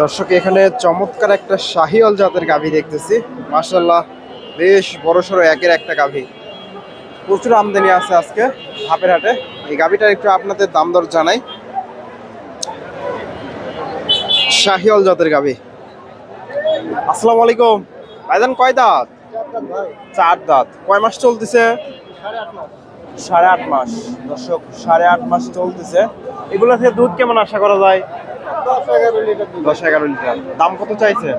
দর্শক এখানে চমৎকার একটা শাহিওয়াল জাতের গাভী দেখতেছি। মার্শাল্লাহ বেশ বড় সড়ো একের একটা গাভী। প্রচুর আমদানি আছে আজকে হাপের হাটে। এই গাভীটার একটু আপনাদের দাম দর জানাই। শাহিওয়াল জাতের গাভী। আসসালামু আলাইকুম। ভাইজান কয় দাঁত? চার দাঁত কয় মাস চলতেছে? সাড়ে আট মাস। দর্শক সাড়ে আট মাস চলতেছে। এগুলো থেকে দুধ কেমন আশা করা যায়? দশ এগারো লিটার। দাম কত চাইছেন?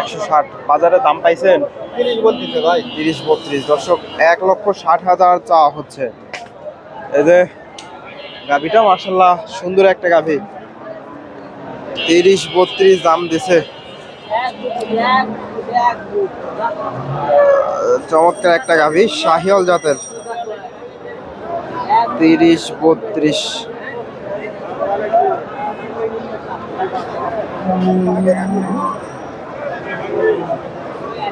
একশো ষাট। বাজারে দাম পাইছেন? তিরিশ বত্রিশ। দর্শক এক লক্ষ ষাট হাজার চাওয়া হচ্ছে। এই যে গাভিটা মার্শাল্লাহ সুন্দর একটা গাভি। তিরিশ বত্রিশ দাম দিছে। চমৎকার একটা গাভি শাহিওল জাতের। তিরিশ, বত্রিশ।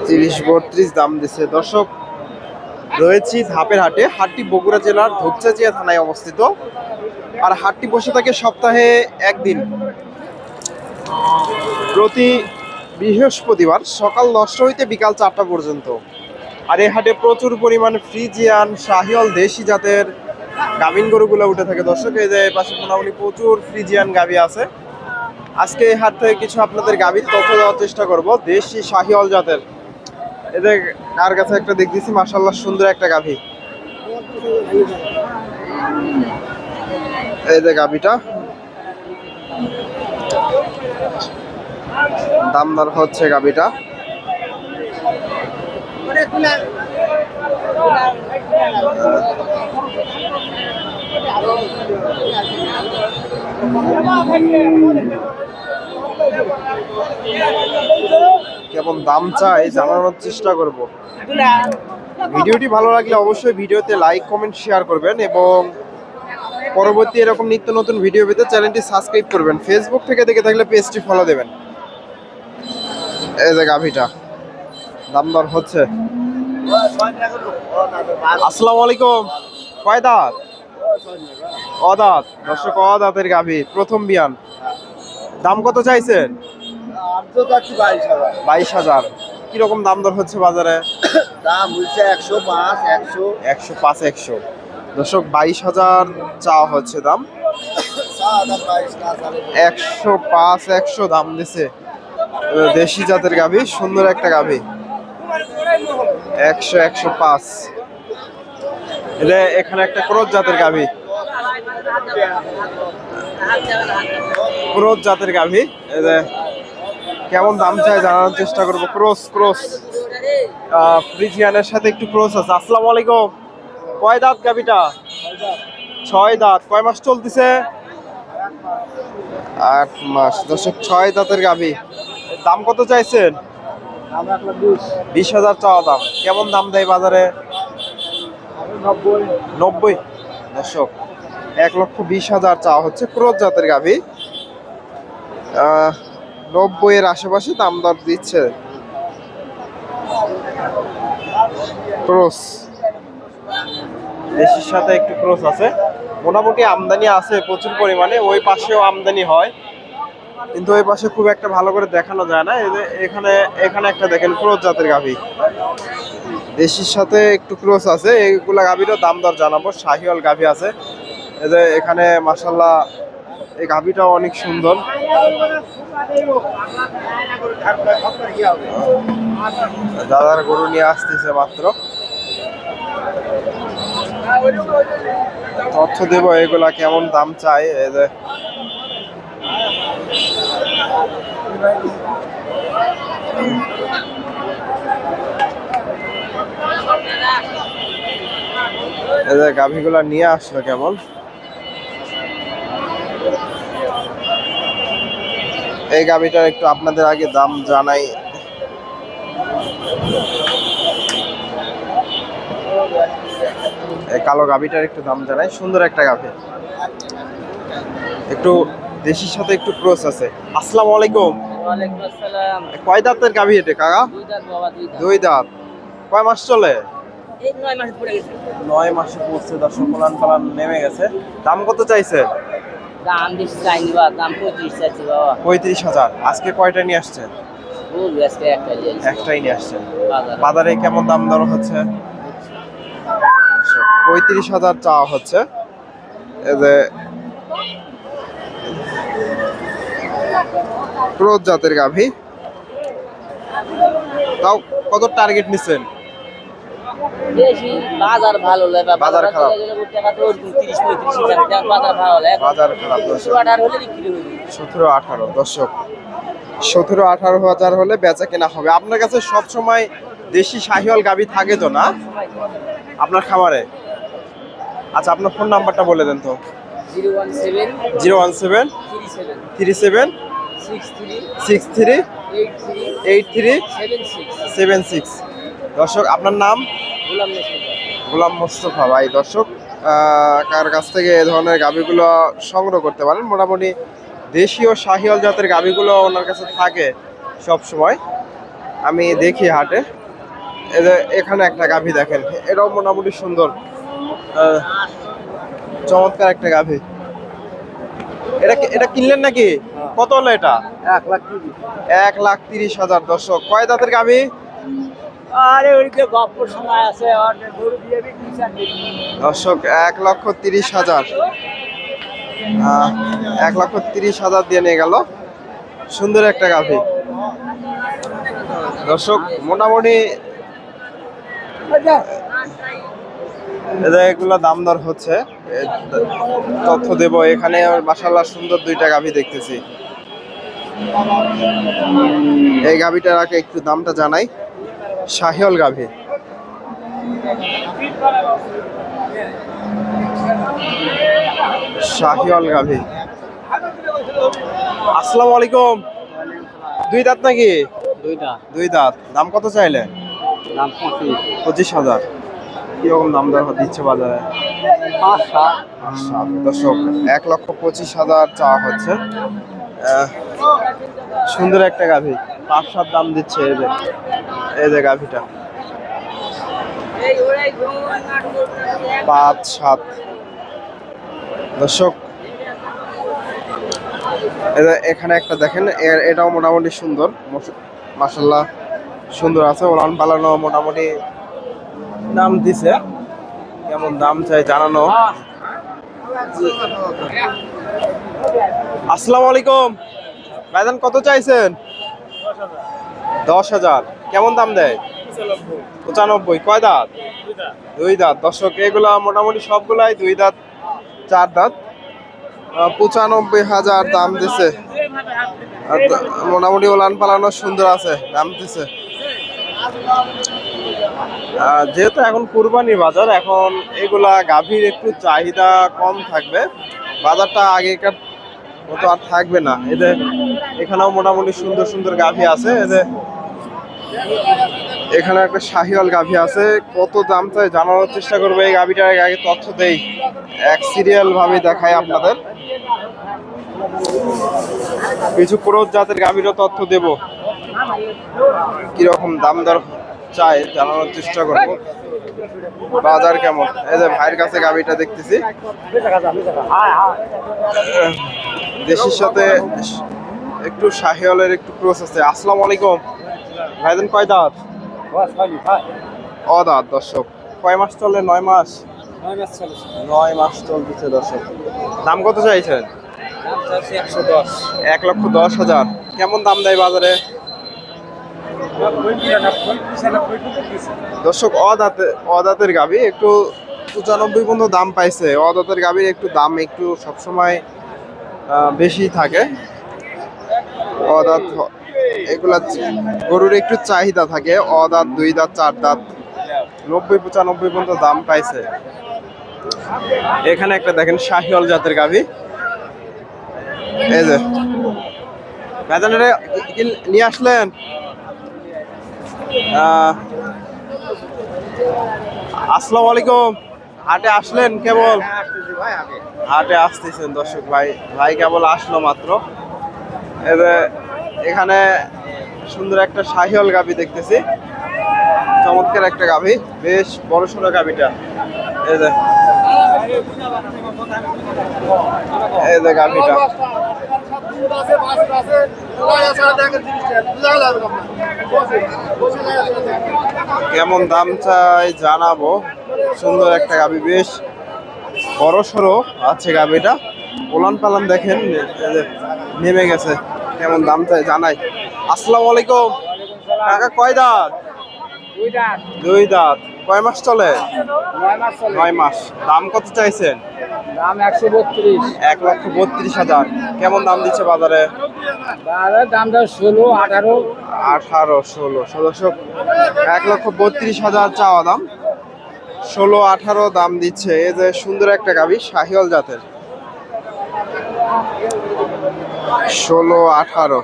তিরিশ, বত্রিশ দাম দিছে। দর্শক, রয়েছি ধাপের হাটে। হাটটি বগুড়া জেলার ধূপচাচিয়া থানায় অবস্থিত। আর হাটটি বসে থাকে সপ্তাহে একদিন। প্রতি বৃহস্পতিবার সকাল দশটা হইতে বিকাল চারটা পর্যন্ত। আর এই হাটে প্রচুর পরিমাণ ফ্রিজিয়ান শাহিওল দেশি জাতের গাভিন গরুগুলো উঠে থাকে। দর্শক, এই যে পাশে মোটামুটি প্রচুর ফ্রিজিয়ান গাভি আছে। আজকে এই হাট থেকে কিছু আপনাদের গাভীর তথ্য দেওয়ার চেষ্টা করব, দেশি শাহিওল জাতের। এদের কার কাছে একটা দেখতেছি মাসাল্লাহ সুন্দর একটা গাভী। এই যে গাভীটা। দামদার হচ্ছে গাভীটা। কেমন দাম চাই জানানোর চেষ্টা করব। ভিডিওটি ভালো লাগলে অবশ্যই ভিডিওতে লাইক কমেন্ট শেয়ার করবেন এবং পরবর্তী এরকম নিত্য নতুন ভিডিও পেতে চ্যানেলটি সাবস্ক্রাইব করবেন। ফেসবুক থেকে দেখে থাকলে পেজটি ফলো দেবেন। এই যে গাভিটা। দাম দর হচ্ছে। আসসালামু আলাইকুম। কয় দাঁত? দর্শক অদাঁতের গাভি? প্রথম বিয়ান। দাম কত চাইছেন? বাইশ হাজার। কীরকম দাম দর হচ্ছে বাজারে? দাম হচ্ছে একশো পাঁচ একশো একশো পাঁচ, একশো। দর্শক, বাইশ হাজার চাওয়া হচ্ছে দাম। একশো পাঁচ, একশো দাম দিছে। দেশি জাতের গাভি, সুন্দর একটা গাভি। একশো একশো পাঁচ। এটা এখানে একটা ক্রোধ জাতের গাভি। ক্রোধ জাতের গাভি। কেমন দাম চাই জানানোর চেষ্টা করব। Cross cross. ফ্রিজিয়ানের সাথে একটু ক্রস আছে। আসসালামু আলাইকুম। কয় দাঁত গাভিটা? ছয় দাঁত। কয় মাস চলতেছে? আট মাস। দশক ছয় দাঁতের গাভি। দাম কত চাইছেন? বিশ। হাজার চাওয়া দাম। কেমন দাম দেয় বাজারে? নব্বই। দর্শক এক লক্ষ বিশ হাজার চাওয়া হচ্ছে ক্রোধ জাতের গাভি। নব্বই এর আশেপাশে দাম দর দিচ্ছে। ক্রোস দেশের সাথে একটু ক্রোস আছে। মোটামুটি আমদানি আছে প্রচুর পরিমাণে ওই পাশেও আমদানি হয়। কিন্তু ওই পাশে খুব একটা ভালো করে দেখানো যায় না। এই এখানে এখানে একটা দেখেন ক্রোস জাতের গাভি। দেশির সাথে একটু ক্রোস আছে এইগুলা গাভিরও দাম দর জানাব, শাহিওয়াল গাভি আছে। এই যে এখানে মাসাল্লাহ এই গাভিটাও অনেক সুন্দর। দাদার গরু নিয়ে আসতেছে মাত্র। তথ্য দেব এগুলা কেমন দাম চাই, এই যে যে গাভিগুলা নিয়ে আসলো কেমন? এই গাভিটার একটু আপনাদের আগে দাম জানাই। কালো গাভিটার একটু দাম জানাই, সুন্দর একটা গাভি। একটু দেশির সাথে একটু ক্রস আছে। আসসালামু আলাইকুম। ওয়ালাইকুম আসসালাম। কয় দাঁতের গাভি এটা কাকা? দুই দাঁত বাবা দুই দাঁত। কয় মাস চলে? নয় মাসে পড়ে গেছে। নয় মাসে পড়ছে দর্শক পালান পালান নেমে গেছে। দাম কত চাইছে? দাম বেশি চাইনি বা দাম পঁয়ত্রিশ চাইছি বাবা। পঁয়ত্রিশ হাজার। আজকে কয়টা নিয়ে আসছেন দিয়েছি একটাই নিয়ে আসছেন বাজারে কেমন দাম দর হচ্ছে? পঁয়ত্রিশ হাজার চাওয়া হচ্ছে। এই যে ক্রোধ জাতের গাভী। তাও কত টার্গেট বাজার ভালো লাগে বাজার খারাপ। বাজার ভালো লাগে বাজার খারাপ সতেরো আঠারো দর্শক। সতেরো আঠারো হাজার হলে বেচা কেনা হবে। আপনার কাছে সব সময় দেশি শাহিওয়াল গাভী থাকে তো না? আপনার খামারে? আচ্ছা আপনার ফোন নাম্বারটা বলে দেন তো। Zero one seven zero one seven three seven. Three seven. Six three eight three seven six দর্শক আপনার নাম? গোলাম মুস্তফা। গোলাম মোস্তফা ভাই দর্শক কার কাছ থেকে এ ধরনের গাভীগুলো সংগ্রহ করতে পারেন? মোটামুটি দেশীয় শাহিওয়াল জাতের গাভীগুলো ওনার কাছে থাকে সব সময়। আমি দেখি হাটে। এখানে একটা গাভী দেখেন এটাও মোটামুটি সুন্দর। চমৎকার একটা গাভী। এটা এটা কিনলেন নাকি? কত হলো এটা? এক লাখ তিরিশ। এক লাখ তিরিশ হাজার দর্শক। কয় দাঁতের গাভী? আরে গপ্প সময় আছে দর্শক এক লক্ষ তিরিশ হাজার। এক লক্ষ তিরিশ হাজার দিয়ে নিয়ে গেল। সুন্দর একটা গাভী। দর্শক মোটামুটি এগুলো দাম দর হচ্ছে। তথ্য দেব এখানে। মাসাল্লাহ সুন্দর দুইটা গাভী দেখতেছি। এই গাভীটার আগে একটু দামটা জানাই। শাহিওল গাভী। শাহিওয়াল গাভী। আসসালামু আলাইকুম। দুই দাঁত নাকি? দুইটা। দুই দাঁত। দাম কত চাইলে? দাম পঁচিশ। হাজার। কীরকম দাম দর দিচ্ছে বাজারে? দর্শক এক লক্ষ পঁচিশ হাজার চাওয়া হচ্ছে। সুন্দর একটা গাভী। পাঁচ সাত দাম দিচ্ছে এই যে এই যে গাভীটা। পাঁচ, সাত। দর্শক এখানে একটা দেখেন এটাও মোটামুটি সুন্দর। মাসাল্লাহ সুন্দর আছে। ওলান পালানো মোটামুটি দাম দিছে। কেমন দাম চাই জানানো। আসসালামু আলাইকুম। ভাইজান, কত চাইছেন? দশ হাজার। কেমন দাম দেয়? পঁচানব্বই। কয় দাঁত? দুই দাঁত। দর্শক, এগুলা মোটামুটি সবগুলাই দুই দাঁত, চার দাঁত। পঁচানব্বই হাজার দাম দিছে। মোটামুটি ওলান পালানো সুন্দর আছে, দাম দিছে। যেহেতু এখন কুরবানির বাজার, এখন এগুলা গাভীর একটু চাহিদা কম থাকবে। বাজারটা আগেকার মতো আর থাকবে না। এদের এখানেও মোটামুটি সুন্দর সুন্দর গাভী আছে। এদের এখানে একটা শাহিওয়াল গাভী আছে। কত দাম চাই জানানোর চেষ্টা করব। এই গাভীটার আগে তথ্য দেই। এক সিরিয়াল ভাবে দেখাই আপনাদের। কিছু ক্রোধ জাতের গাভীরও তথ্য দেব। কীরকম দাম দর চাই, জানানোর চেষ্টা করব। বাজার কেমন? এই যে ভাইয়ের কাছে গাভীটা দেখতেছি। দেশের সাথে একটু শাহিওয়ালের একটু ক্রোস আছে। আসসালামু আলাইকুম। ভাইজান কয় দাঁত? ও দাঁত দর্শক। কয় মাস চলে? নয় মাস? নয় মাস চলতেছে, দর্শক। দাম কত চাইছেন? এক লক্ষ দশ হাজার। কেমন দাম দেয় বাজারে? দর্শক, অদাতে, অদাতের গাবি একটু পঁচানব্বই পর্যন্ত দাম পাইছে। অদাতের গাবির একটু দাম একটু সবসময় বেশি থাকে। অদাত, এগুলা গরুর একটু চাহিদা থাকে। অদাঁত, দুই দাঁত, চার দাঁত, নব্বই, পঁচানব্বই পর্যন্ত দাম পাইছে। এখানে একটা দেখেন, শাহিওয়াল জাতের গাভি। এই যে। নিয়ে আসলেন? আসসালামু আলাইকুম। হাটে আসলেন কেবল? হাটে আসতেছেন দর্শক ভাই। ভাই কেবল আসলো মাত্র। এখানে সুন্দর একটা শাহিওয়াল গাভি দেখতেছি। চমৎকার একটা গাভি, বেশ বড় সড়ো গাভিটা। এই যে এই যে গাভিটা। কেমন দাম চাই জানাব। সুন্দর একটা গাবি বেশ বড় সড়ো আছে গাভিটা ওলান পালান দেখেন নেমে গেছে। কেমন দাম চাই জানাই। আসসালামু আলাইকুম। কাকা, কয় দুই দাঁত। কয় মাস চলে? নয় মাস দাম কত চাইছেন? দাম একশো বত্রিশ। এক লক্ষ বত্রিশ হাজার। কেমন দাম দিচ্ছে বাজারে? দামটা ষোলো আঠারো। আঠারো ষোলো। ষোলোশো এক লক্ষ বত্রিশ হাজার চাওয়া দাম। ষোলো আঠারো দাম দিচ্ছে। এই যে সুন্দর একটা গাভি শাহিওল জাতের। ষোলো আঠারো।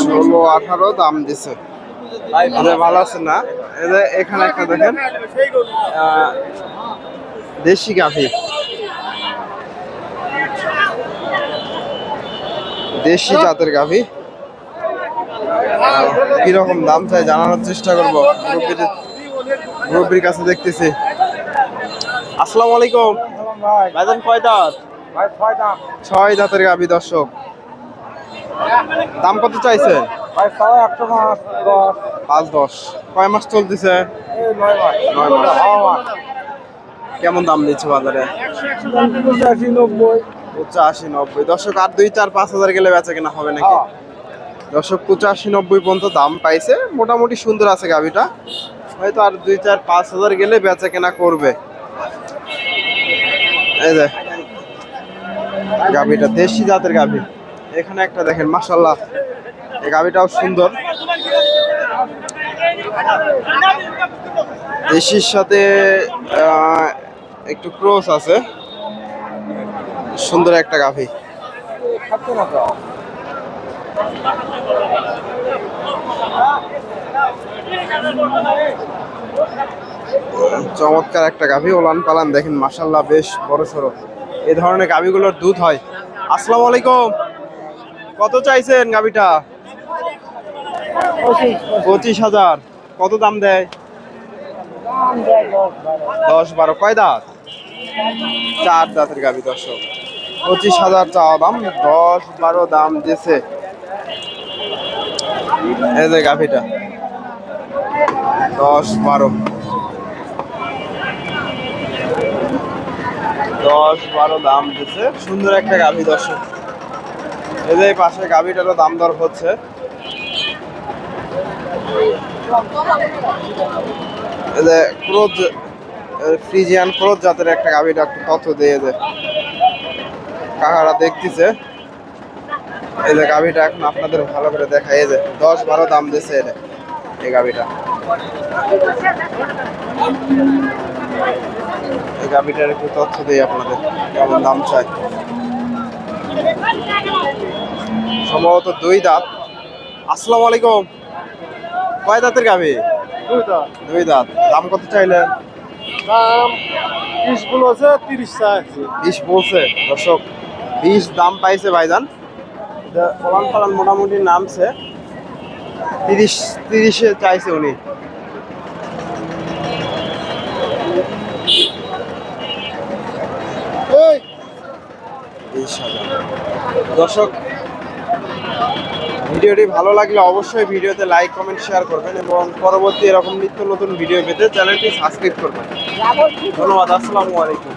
ষোলো আঠারো দাম দিচ্ছে এদের ভালো আছে না? এখানে একটা দেখেন দেশি গাভি। দেশি জাতের গাভি। কীরকম দাম চাই জানানোর চেষ্টা করব। মুরব্বীর কাছে দেখতেছি। আসসালামু আলাইকুম। ভাই কয় দাঁত। ছয় দাঁতের গাভি দর্শক। দাম কত চাইছে পাঁচ দশ। কয় মাস চলতেছে? কেমন দাম দিচ্ছে বাজারে? পঁচাশি নব্বই। পঁচাশি নব্বই। দর্শক আর দুই চার পাঁচ হাজার গেলে বেচা কেনা হবে নাকি? হ্যাঁ। দর্শক পঁচাশি নব্বই পর্যন্ত দাম পাইছে। মোটামুটি সুন্দর আছে গাভিটা হয়তো আর দুই চার পাঁচ হাজার গেলে বেচা কেনা করবে। এই যে গাভিটা দেশি জাতের গাভি এখানে একটা দেখেন মাসাল্লাহ এই গাভিটাও সুন্দর। দেশির সাথে একটু ক্রস আছে। সুন্দর একটা গাভি। চমৎকার একটা গাভি, ওলান পালান, দেখেন মাসাল্লাহ বেশ বড় সড়ো এই ধরনের গাভিগুলোর দুধ হয়। আসসালামু আলাইকুম। কত চাইছেন গাভিটা পঁচিশ। হাজার। কত দাম দেয়? দশ বারো। কয় দাঁত? চার দাঁতের গাভি দর্শক। পঁচিশ হাজার চাওয়া দাম দশ বারো দাম দিয়েছে এই যে গাভিটা। দশ বারো। দশ বারো দাম দিচ্ছে সুন্দর একটা গাভি দর্শক। এই যে পাশে গাভিটারও দাম দর হচ্ছে। এই যে ক্রোধ ফ্রিজিয়ান ক্রোধ জাতের একটা গাভিটা একটু তথ্য দিয়ে দে। কাকারা দেখতেছে। এই যে গাভিটা এখন আপনাদের ভালো করে দেখা এই যে দশ বারো দাম দিচ্ছে এটা, এই গাভিটা। এই গাভিটার একটু তথ্য দিই আপনাদের কেমন দাম চাই। সম্ভবত দুই দাঁত। আসসালামু আলাইকুম। কয় দাঁতের গাভি? দুই দাঁত। দাম কত চাইলেন? দাম বিশ তিরিশ চাইছে। বিশ বলছে। দর্শক বিশ দাম পাইছে ভাইজান। ফলান ফলান মোটামুটি নামছে। তিরিশ তিরিশে চাইছে উনি বিশ হাজার দর্শক, ভিডিওটি ভালো লাগলে অবশ্যই ভিডিওতে লাইক কমেন্ট শেয়ার করবেন এবং পরবর্তী এরকম নিত্য নতুন ভিডিও পেতে চ্যানেলটি সাবস্ক্রাইব করবেন। ধন্যবাদ, আসসালামু আলাইকুম।